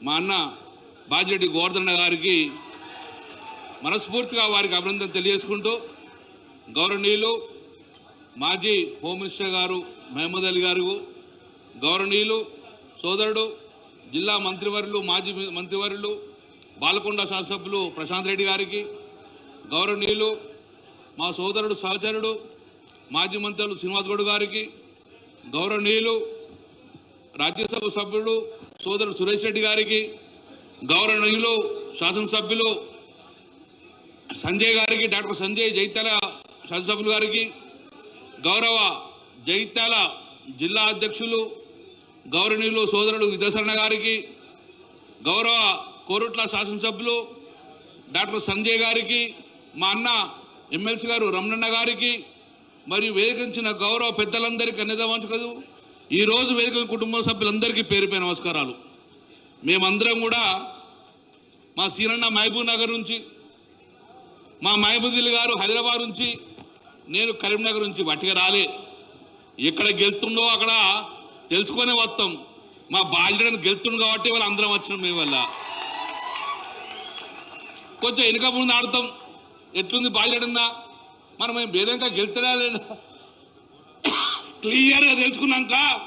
మా అన్న బాజిరెడ్డి గోవర్ధన గారికి మనస్ఫూర్తిగా వారికి అభినందన తెలియజేసుకుంటూ గౌరవనీయులు మాజీ హోమ్ మినిస్టర్ గారు మహమూద్ అలీ గారు గౌరవనీయులు సోదరుడు జిల్లా మంత్రివర్యులు మాజీ మంత్రివర్యులు బాలకొండ శాసనసభ్యులు ప్రశాంత్ రెడ్డి గారికి గౌరవనీయులు మా సోదరుడు సహచరుడు మాజీ మంత్రులు శ్రీనివాస్ గౌడ్ గారికి గౌరవనీయులు రాజ్యసభ సభ్యుడు సోదరుడు సురేష్ రెడ్డి గారికి గౌరవనీయులు శాసనసభ్యులు సంజయ్ గారికి డాక్టర్ సంజయ్ జైతాల శాసనసభ్యులు గారికి గౌరవ జైతాల జిల్లా అధ్యక్షులు గౌరవనీయులు సోదరుడు విద్యాసరణ గారికి గౌరవ కోరుట్ల శాసనసభ్యులు డాక్టర్ సంజయ్ గారికి మా అన్న ఎమ్మెల్సీ గారు రమణన్న గారికి మరియు వేదికించిన గౌరవ పెద్దలందరికీ అన్యదవంచకదు ఈరోజు వేదిక కుటుంబ సభ్యులందరికీ పేరు పేరు నమస్కారాలు. మేమందరం కూడా మా సీనన్న మహబూబ్ నగర్ నుంచి మా మహబూదిల్ గారు హైదరాబాద్ నుంచి నేను కరీంనగర్ నుంచి వట్టిగా రాలే. ఎక్కడ గెలుతుండో అక్కడ తెలుసుకొని వస్తాం మా బాధ్యతను గెలుతుండు కాబట్టి వాళ్ళు అందరం వచ్చినాం మేము వల్ల కొంచెం వెనుక ముందు ఆడతాం. ఎట్లుంది బాధ్యతన్నా మనం మేము భేదంగా గెలుతున్నా లేదా? క్లియర్గా తెలుసుకున్నాక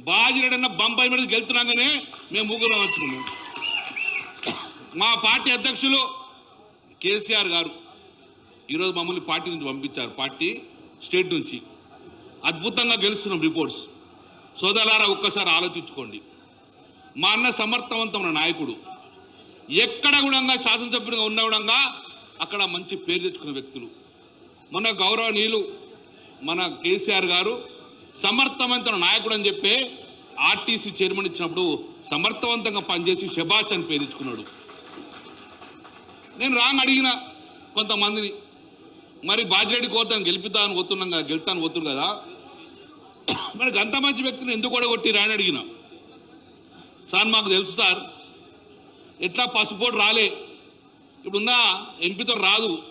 బాధ్యతన్న బంపాయి మీద గెలుతున్నాకనే మేము ముగ్గురం వచ్చినాము మా పార్టీ అధ్యక్షులు కేసీఆర్ గారు ఈరోజు మమ్మల్ని పార్టీ నుంచి పంపించారు. పార్టీ స్టేట్ నుంచి. అద్భుతంగా గెలుస్తున్నాం రిపోర్ట్స్. సోదరులారా ఒక్కసారి ఆలోచించుకోండి. మా అన్న సమర్థవంతమైన నాయకుడు. ఎక్కడ కూడా శాసనసభ్యుడిగా ఉన్న కూడా అక్కడ మంచి పేరు తెచ్చుకున్న వ్యక్తులు. మన గౌరవనీయులు మన కేసీఆర్ గారు సమర్థవంతమైన నాయకుడు అని చెప్పి ఆర్టీసీ చైర్మన్ ఇచ్చినప్పుడు సమర్థవంతంగా పనిచేసి శబాష్ అని పేరించుకున్నాడు నేను రాంగ్ అడిగిన కొంతమందిని మరి బాజిరెడ్డి కోరుతాను గెలిపిద్దామని పోతున్నాం కదా గెలుతాను పోతున్నారు కదా. మరి గంత మంచి వ్యక్తిని ఎందుకు కూడా రాని అడిగిన. సార్ మాకు తెలుసు సార్ ఎట్లా పసుపోటు రాలే ఇప్పుడున్న ఎంపీతో రాదు.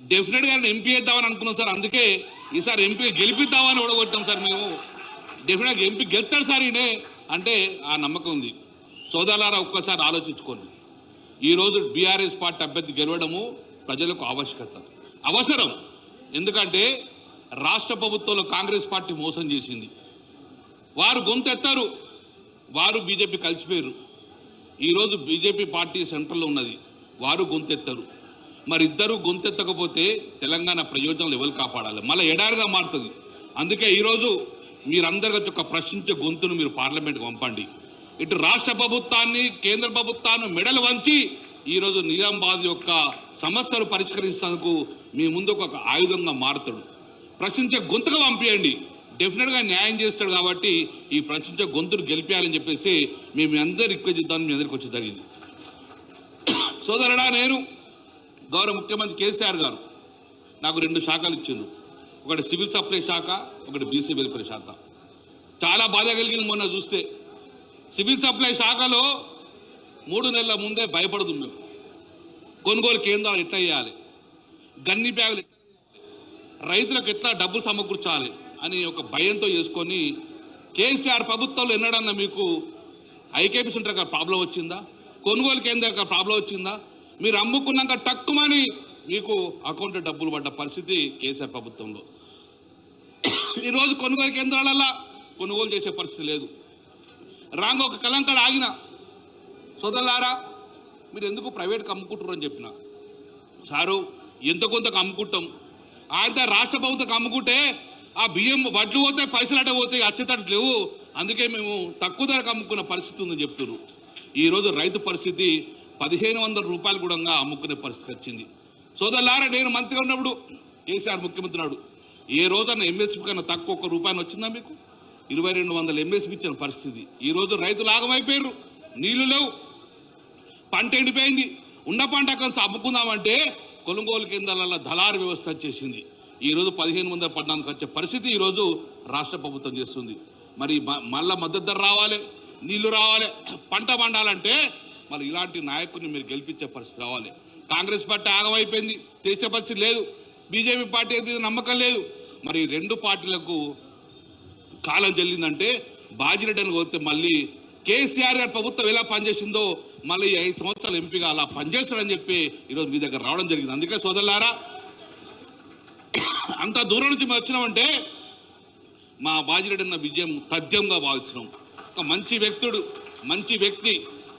డెఫినెట్గా ఎంపీ చేద్దామని అనుకున్నాం సార్ అందుకే ఈసారి ఎంపీ గెలిపిద్దామని ఓడగొట్టాం సార్ మేము. డెఫినెట్గా ఎంపీ గెలుస్తాడు సార్ ఈయనే అంటే ఆ నమ్మకం ఉంది. సోదరులారా ఒక్కసారి ఆలోచించుకోండి. ఈరోజు బీఆర్ఎస్ పార్టీ అభ్యర్థి గెలవడము ప్రజలకు ఆవశ్యకత. అవసరం. ఎందుకంటే రాష్ట్ర ప్రభుత్వంలో కాంగ్రెస్ పార్టీ మోసం చేసింది. వారు గొంతెత్తారు. వారు బీజేపీ కలిసిపోయారు ఈరోజు బీజేపీ పార్టీ సెంట్రల్లో ఉన్నది. వారు గొంతెత్తారు. మరి ఇద్దరు గొంతెత్తకపోతే తెలంగాణ ప్రయోజనాలు ఎవరు కాపాడాలి? మళ్ళీ ఎడారిగా మారుతుంది. అందుకే ఈరోజు మీరందరి ఒక ప్రశ్నించే గొంతును మీరు పార్లమెంట్కి పంపండి. ఇటు రాష్ట్ర ప్రభుత్వాన్ని కేంద్ర ప్రభుత్వాన్ని మెడలు వంచి ఈరోజు నిజామాబాద్ యొక్క సమస్యలు పరిష్కరించేందుకు మీ ముందుకు ఒక ఆయుధంగా మారుతాడు. ప్రశ్నించే గొంతుగా పంపించండి డెఫినెట్గా న్యాయం చేస్తాడు కాబట్టి ఈ ప్రశ్నించే గొంతును గెలిపేయాలని చెప్పేసి మేము అందరు రిక్వెస్ట్ చేద్దామని మీ అందరికి వచ్చి జరిగింది. సోదరుడా నేను గౌరవ ముఖ్యమంత్రి కేసీఆర్ గారు నాకు రెండు శాఖలు ఇచ్చిండ్రు. ఒకటి సివిల్ సప్లై శాఖ ఒకటి బీసీ వెల్ఫేర్ శాఖ. చాలా బాధ కలిగింది మొన్న చూస్తే. సివిల్ సప్లై శాఖలో మూడు నెలల ముందే భయపడదు మేము. కొనుగోలు కేంద్రాలు ఎట్లా చేయాలి? గన్ని బ్యాగులు రైతులకు ఎట్లా డబ్బులు సమకూర్చాలి? అని ఒక భయంతో చేసుకొని కేసీఆర్ ప్రభుత్వంలో ఎన్నడన్నా మీకు ఐకేపీ సెంటర్ గారు ప్రాబ్లం వచ్చిందా? కొనుగోలు కేంద్రం ప్రాబ్లం వచ్చిందా? మీరు అమ్ముకున్నాక టక్కుమని మీకు అకౌంట్ డబ్బులు పడ్డ పరిస్థితి కేసీఆర్ ప్రభుత్వంలో. ఈరోజు కొనుగోలు కేంద్రాలల్లా కొనుగోలు చేసే పరిస్థితి లేదు. రాంగ్ ఒక కలంకడ ఆగిన సోదరులారా మీరు ఎందుకు ప్రైవేట్కి అమ్ముకుంటారు అని చెప్పిన? సారు ఎంత కొంతకు అమ్ముకుంటాం? ఆయన రాష్ట్ర ప్రభుత్వం అమ్ముకుంటే ఆ బియ్యం వడ్లు పోతే పైసలు అట పోతే అచ్చేటట్టు లేవు. అందుకే మేము తక్కువ ధరకు అమ్ముకున్న పరిస్థితి ఉందని చెప్తున్నారు. ఈరోజు రైతు పరిస్థితి పదిహేను వందల రూపాయలు కూడా అమ్ముకునే పరిస్థితి వచ్చింది సోదరులారా నేను మంత్రిగా ఉన్నప్పుడు కేసీఆర్ ముఖ్యమంత్రి నాడు. ఏ రోజన్నా ఎంఎస్పీ కన్నా తక్కువ ఒక రూపాయలు వచ్చిందా మీకు? ఇరవై రెండు వందల ఎంఎస్పీ ఇచ్చిన పరిస్థితి. ఈ రోజు రైతులు ఆగమైపోయారు నీళ్ళు లేవు. పంట ఎండిపోయింది. ఉన్న పంట కలిసి అమ్ముకుందామంటే కొనుగోలు కేంద్రాల దళారు వ్యవస్థ వచ్చేసింది. ఈ రోజు పదిహేను వందల పద్నాలుగు వచ్చే పరిస్థితి ఈరోజు రాష్ట్ర ప్రభుత్వం చేస్తుంది. మరి మ- మళ్ళా మద్దతు ధర రావాలి నీళ్ళు రావాలి పంట పండాలంటే మరి ఇలాంటి నాయకుడిని మీరు గెలిపించే పరిస్థితి రావాలి. కాంగ్రెస్ పార్టీ ఆగమైపోయింది. తెచ్చే పరిస్థితి లేదు. బీజేపీ పార్టీ మీద నమ్మకం లేదు. మరి రెండు పార్టీలకు కాలం చెల్లిందంటే బాజిరెడ్డి అని పోతే మళ్ళీ కేసీఆర్ గారి ప్రభుత్వం ఎలా పనిచేసిందో మళ్ళీ ఐదు సంవత్సరాలు ఎంపీగా అలా పనిచేస్తాడని చెప్పి ఈరోజు మీ దగ్గర రావడం జరిగింది. అందుకే సోదరులారా అంత దూరం నుంచి మేము వచ్చినామంటే మా బాజిరెడ్డి అన్న విజయం తథ్యంగా భావిస్తున్నాం. ఒక మంచి వ్యక్తుడు మంచి వ్యక్తి.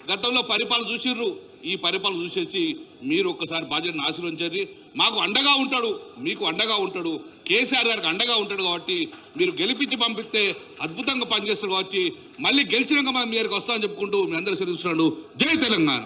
గతంలో పరిపాలన చూసిర్రు. ఈ పరిపాలన చూసేసి మీరు ఒక్కసారి బాధ్యతను ఆశీర్వదించండి. మాకు అండగా ఉంటాడు. మీకు అండగా ఉంటాడు. కేసీఆర్ గారికి అండగా ఉంటాడు కాబట్టి మీరు గెలిపించి పంపిస్తే అద్భుతంగా పనిచేస్తాడు కాబట్టి మళ్ళీ గెలిచినాక మనం మీ దగ్గరికి వస్తామని చెప్పుకుంటూ మీ అందరూ చదివిస్తున్నాడు జై తెలంగాణ.